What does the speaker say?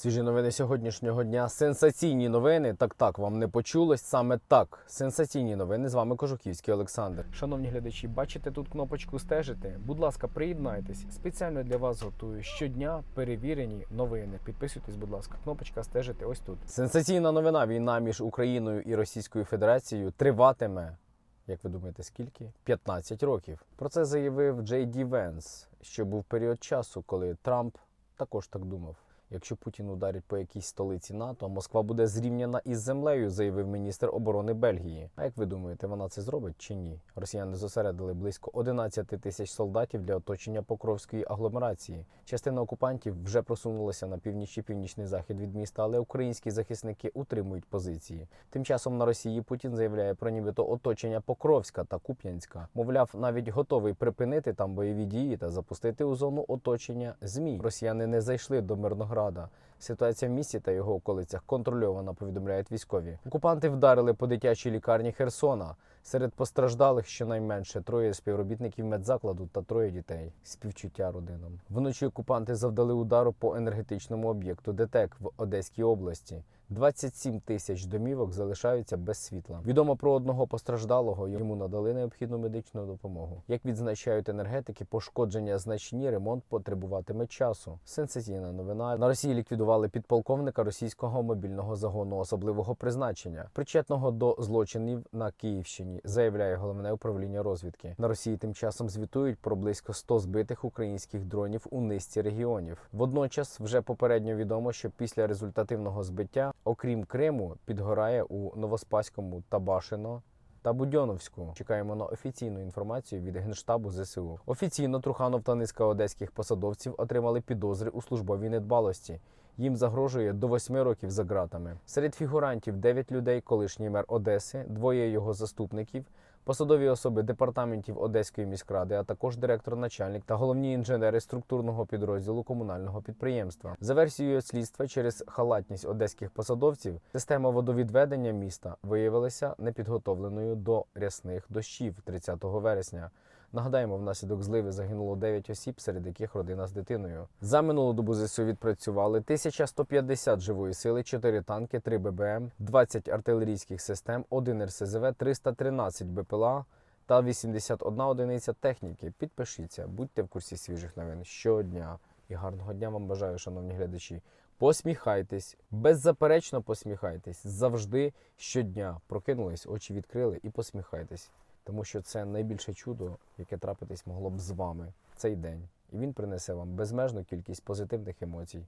Свіжі новини сьогоднішнього дня. Сенсаційні новини. Так, так, вам не почулось саме так. Сенсаційні новини. З вами Кожухівський Олександр. Шановні глядачі, бачите тут кнопочку стежити. Будь ласка, приєднайтесь. Спеціально для вас готую щодня перевірені новини. Підписуйтесь, будь ласка. Кнопочка стежити ось тут. Сенсаційна новина. Війна між Україною і Російською Федерацією триватиме. Як ви думаєте, скільки? 15 років. Про це заявив Джей Ді Венс, що був період часу, коли Трамп також так думав. Якщо Путін ударить по якійсь столиці НАТО, Москва буде зрівняна із землею, заявив міністр оборони Бельгії. А як ви думаєте, вона це зробить чи ні? Росіяни зосередили близько 11 тисяч солдатів для оточення Покровської агломерації. Частина окупантів вже просунулася на північ і північний захід від міста, але українські захисники утримують позиції. Тим часом на Росії Путін заявляє про нібито оточення Покровська та Куп'янська. Мовляв, навіть готовий припинити там бойові дії та запустити у зону оточення ЗМІ. Росіяни не зайшли до Мирнограда. Ситуація в місті та його околицях контрольована, повідомляють військові. Окупанти вдарили по дитячій лікарні Херсона. Серед постраждалих щонайменше троє співробітників медзакладу та троє дітей. Співчуття родинам. Вночі окупанти завдали удару по енергетичному об'єкту ДТЕК в Одеській області. 27 тисяч домівок залишаються без світла. Відомо про одного постраждалого. Йому надали необхідну медичну допомогу. Як відзначають енергетики, пошкодження значні, ремонт потребуватиме часу. Сенсаційна новина на Росії ліквідували підполковника російського мобільного загону особливого призначення, причетного до злочинів на Київщині, заявляє головне управління розвідки. На Росії тим часом звітують про близько 100 збитих українських дронів у низці регіонів. Водночас вже попередньо відомо, що після результативного збиття, окрім Криму, підгорає у Новоспаському Табашино. Та Будьоновську чекаємо на офіційну інформацію від генштабу ЗСУ. Офіційно Труханов та низка одеських посадовців отримали підозри у службовій недбалості. Їм загрожує до восьми років за ґратами. Серед фігурантів 9 людей, колишній мер Одеси, двоє його заступників, посадові особи департаментів Одеської міськради, а також директор, начальник та головні інженери структурного підрозділу комунального підприємства. За версією слідства, через халатність одеських посадовців, система водовідведення міста виявилася непідготовленою до рясних дощів 30 вересня. Нагадаємо, внаслідок зливи загинуло 9 осіб, серед яких родина з дитиною. За минулу добу ЗСУ відпрацювали 1150 живої сили, 4 танки, 3 ББМ, 20 артилерійських систем, 1 РСЗВ, 313 БПЛА та 81 одиниця техніки. Підпишіться, будьте в курсі свіжих новин щодня. І гарного дня вам бажаю, шановні глядачі. Посміхайтесь, беззаперечно посміхайтесь. Завжди щодня прокинулись, очі відкрили і посміхайтесь. Тому що це найбільше чудо, яке трапитись могло б з вами цей день. І він принесе вам безмежну кількість позитивних емоцій.